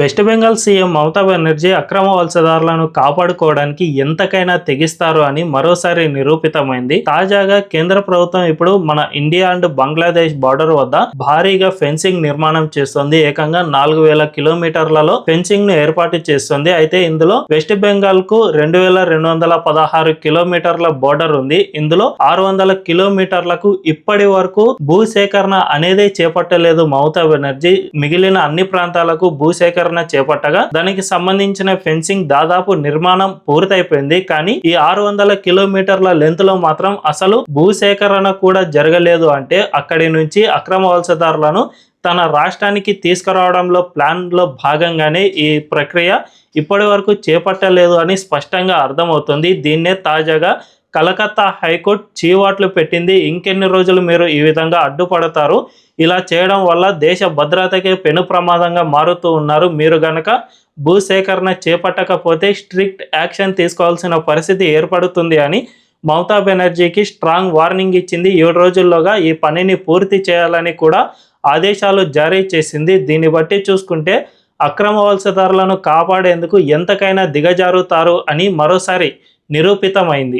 West Bengal CM Mamata Banerjee అక్రమ వలసదారులను కాపాడుకోవడానికి ఎంతకైనా తెగిస్తారు అని మరోసారి నిరూపితమైంది. తాజాగా కేంద్ర ప్రభుత్వం ఇప్పుడు మన ఇండియా అండ్ బంగ్లాదేశ్ బార్డర్ వద్ద భారీగా ఫెన్సింగ్ నిర్మాణం చేస్తుంది. ఏకంగా నాలుగు వేల కిలోమీటర్లలో ఫెన్సింగ్ను ఏర్పాటు చేస్తుంది. అయితే ఇందులో వెస్ట్ బెంగాల్కు రెండు వేల రెండు వందల పదహారు కిలోమీటర్ల బోర్డర్ ఉంది. ఇందులో ఆరు వందల కిలోమీటర్లకు ఇప్పటి వరకు భూసేకరణ అనేదే చేపట్టలేదు మమతా బెనర్జీ. మిగిలిన అన్ని ప్రాంతాలకు భూసేకరణ చేపట్టగా దానికి సంబంధించిన ఫెన్సింగ్ దాదాపు నిర్మాణం పూర్తయిపోయింది. కానీ ఈ ఆరు వందల కిలోమీటర్ల లెంత్లో మాత్రం అసలు భూసేకరణ కూడా జరగలేదు అంటే అక్కడి నుంచి అక్రమ వలసదారులను తన రాష్ట్రానికి తీసుకురావడంలో ప్లాన్లో భాగంగానే ఈ ప్రక్రియ ఇప్పటి వరకు చేపట్టలేదు అని స్పష్టంగా అర్థమవుతుంది. దీన్నే తాజాగా కలకత్తా హైకోర్టు చీవాట్లు పెట్టింది. ఇంకెన్ని రోజులు మీరు ఈ విధంగా అడ్డుపడతారు? ఇలా చేయడం వల్ల దేశ భద్రతకి పెను ప్రమాదంగా మారుతూ ఉన్నారు. మీరు గనక భూసేకరణ చేపట్టకపోతే స్ట్రిక్ట్ యాక్షన్ తీసుకోవాల్సిన పరిస్థితి ఏర్పడుతుంది అని మమతా బెనర్జీకి స్ట్రాంగ్ వార్నింగ్ ఇచ్చింది. ఏడు రోజుల్లోగా ఈ పనిని పూర్తి చేయాలని కూడా ఆదేశాలు జారీ చేసింది. దీన్ని బట్టి చూసుకుంటే అక్రమ వలసదారులను కాపాడేందుకు ఎంతకైనా దిగజారుతారు అని మరోసారి నిరూపితమైంది.